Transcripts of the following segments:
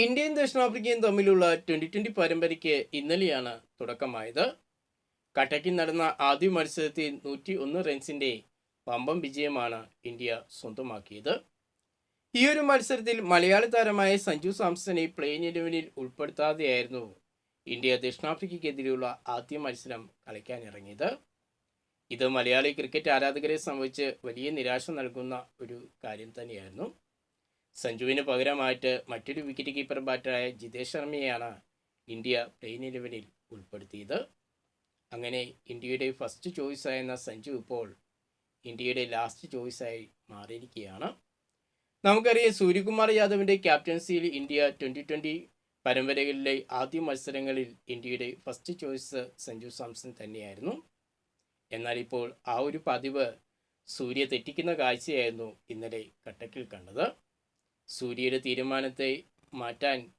ഇന്ത്യയും ദക്ഷിണാഫ്രിക്കയും തമ്മിലുള്ള twenty twenty പരമ്പരയ്ക്ക് ഇന്നലെയാണ് തുടക്കമായത്. കട്ടക്കിൽ നടന്ന ആദ്യ മത്സരത്തിൽ നൂറ്റി ഒന്ന് റൺസിന്റെ പമ്പം വിജയമാണ് ഇന്ത്യ സ്വന്തമാക്കിയത്. ഈ ഒരു മത്സരത്തിൽ മലയാളി താരമായ സഞ്ജു സാംസനെ പ്ലെയിൻ ഇലവനിൽ ഉൾപ്പെടുത്താതെയായിരുന്നു ഇന്ത്യ ദക്ഷിണാഫ്രിക്കയ്ക്കെതിരെയുള്ള ആദ്യ മത്സരം കളിക്കാനിറങ്ങിയത്. ഇത് മലയാളി ക്രിക്കറ്റ് ആരാധകരെ സംബന്ധിച്ച് വലിയ നിരാശ നൽകുന്ന ഒരു കാര്യം തന്നെയായിരുന്നു. സഞ്ജുവിന് പകരമായിട്ട് മറ്റൊരു വിക്കറ്റ് കീപ്പർ ബാറ്ററായ ജിതേഷ് ശർമ്മയെയാണ് ഇന്ത്യ പ്ലെയിൻ ഇലവനിൽ ഉൾപ്പെടുത്തിയത്. അങ്ങനെ ഇന്ത്യയുടെ ഫസ്റ്റ് ചോയ്സ് ചോയ്സായിരുന്ന സഞ്ജു ഇപ്പോൾ ഇന്ത്യയുടെ ലാസ്റ്റ് ചോയ്സായി മാറിയിരിക്കുകയാണ്. നമുക്കറിയാം സൂര്യകുമാർ യാദവിന്റെ ക്യാപ്റ്റൻസിയിൽ ഇന്ത്യ ട്വന്റി ട്വന്റി പരമ്പരകളിലെ ആദ്യ മത്സരങ്ങളിൽ ഇന്ത്യയുടെ ഫസ്റ്റ് ചോയ്സ് സഞ്ജു സാംസൺ തന്നെയായിരുന്നു. എന്നാൽ ഇപ്പോൾ ആ ഒരു പതിവ് സൂര്യ തെറ്റിക്കുന്ന കാഴ്ചയായിരുന്നു ഇന്നലെ കട്ടക്കിൽ കണ്ടത്. സൂര്യയുടെ തീരുമാനത്തെ മാറ്റാൻ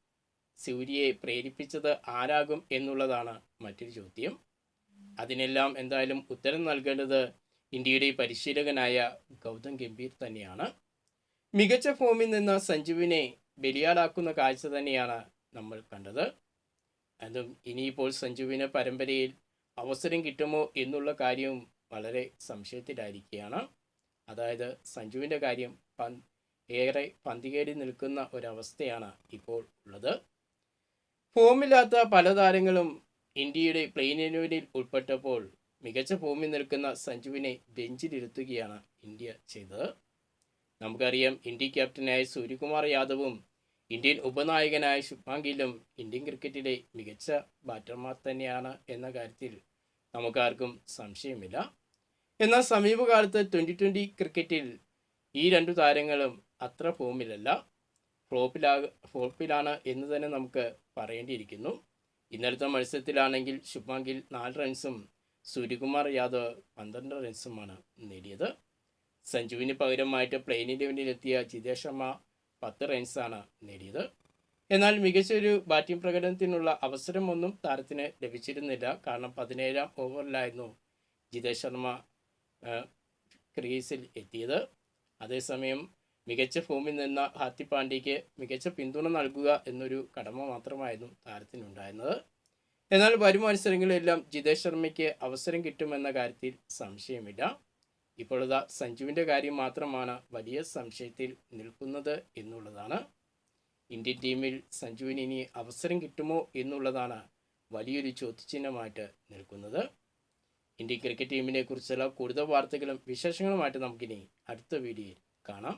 സൂര്യയെ പ്രേരിപ്പിച്ചത് ആരാകും എന്നുള്ളതാണ് മറ്റൊരു ചോദ്യം. അതിനെല്ലാം എന്തായാലും ഉത്തരം നൽകേണ്ടത് ഇന്ത്യയുടെ പരിശീലകനായ ഗൗതം ഗംഭീർ തന്നെയാണ്. മികച്ച ഫോമിൽ നിന്ന് സഞ്ജുവിനെ ബലിയാടാക്കുന്ന കാഴ്ച തന്നെയാണ് നമ്മൾ കണ്ടത്. അതും ഇനിയിപ്പോൾ സഞ്ജുവിന് പരമ്പരയിൽ അവസരം കിട്ടുമോ എന്നുള്ള കാര്യവും വളരെ സംശയത്തിലായിരിക്കുകയാണ്. അതായത് സഞ്ജുവിന്റെ കാര്യം ഏറെ പന്തികേടി നിൽക്കുന്ന ഒരവസ്ഥയാണ് ഇപ്പോൾ ഉള്ളത്. ഫോമില്ലാത്ത പല താരങ്ങളും ഇന്ത്യയുടെ പ്ലെയിൻ ഇലവനിൽ ഉൾപ്പെട്ടപ്പോൾ മികച്ച ഫോമിൽ നിൽക്കുന്ന സഞ്ജുവിനെ ബെഞ്ചിലിരുത്തുകയാണ് ഇന്ത്യ ചെയ്തത്. നമുക്കറിയാം ഇന്ത്യ ക്യാപ്റ്റനായ സൂര്യകുമാർ യാദവും ഇന്ത്യൻ ഉപനായകനായ ശുഭാങ്കിലും ഇന്ത്യൻ ക്രിക്കറ്റിലെ മികച്ച ബാറ്റർമാർ തന്നെയാണ് എന്ന കാര്യത്തിൽ നമുക്കാർക്കും സംശയമില്ല. എന്നാൽ സമീപകാലത്ത് ട്വന്റി ട്വന്റി ക്രിക്കറ്റിൽ ഈ രണ്ടു താരങ്ങളും അത്ര ഫോമിലല്ല ഫ്ലോപ്പിലാ ഫ്ലോപ്പിലാണ് എന്ന് തന്നെ നമുക്ക് പറയേണ്ടിയിരിക്കുന്നു. ഇന്നലത്തെ മത്സരത്തിലാണെങ്കിൽ ശുഭ്മാൻ ഗിൽ നാല് റൺസും സൂര്യകുമാർ യാദവ് പന്ത്രണ്ട് റൺസുമാണ് നേടിയത്. സഞ്ജുവിന് പകരമായിട്ട് പ്ലെയിൻ ഇലവനിലെത്തിയ ജിതേഷ് ശർമ്മ പത്ത് റൺസാണ് നേടിയത്. എന്നാൽ മികച്ചൊരു ബാറ്റിംഗ് പ്രകടനത്തിനുള്ള അവസരമൊന്നും താരത്തിന് ലഭിച്ചിരുന്നില്ല. കാരണം പതിനേഴാം ഓവറിലായിരുന്നു ജിതേഷ് ശർമ്മ ക്രീസിൽ എത്തിയത്. അതേസമയം മികച്ച ഫോമിൽ നിന്ന ഹാർദിക് പാണ്ഡ്യയ്ക്ക് മികച്ച പിന്തുണ നൽകുക എന്നൊരു കടമ മാത്രമായിരുന്നു താരത്തിനുണ്ടായിരുന്നത്. എന്നാൽ വരും മത്സരങ്ങളിലെല്ലാം ജിതേഷ് ശർമ്മയ്ക്ക് അവസരം കിട്ടുമെന്ന കാര്യത്തിൽ സംശയമില്ല. ഇപ്പോഴത്തെ സഞ്ജുവിന്റെ കാര്യം മാത്രമാണ് വലിയ സംശയത്തിൽ നിൽക്കുന്നത് എന്നുള്ളതാണ്. ഇന്ത്യൻ ടീമിൽ സഞ്ജുവിന് ഇനി അവസരം കിട്ടുമോ എന്നുള്ളതാണ് വലിയൊരു ചോദ്യചിഹ്നമായിട്ട് നിൽക്കുന്നത്. ഇന്ത്യൻ ക്രിക്കറ്റ് ടീമിനെ കുറിച്ചുള്ള കൂടുതൽ വാർത്തകളും വിശേഷങ്ങളുമായിട്ട് നമുക്കിനി അടുത്ത വീഡിയോയിൽ കാണാം.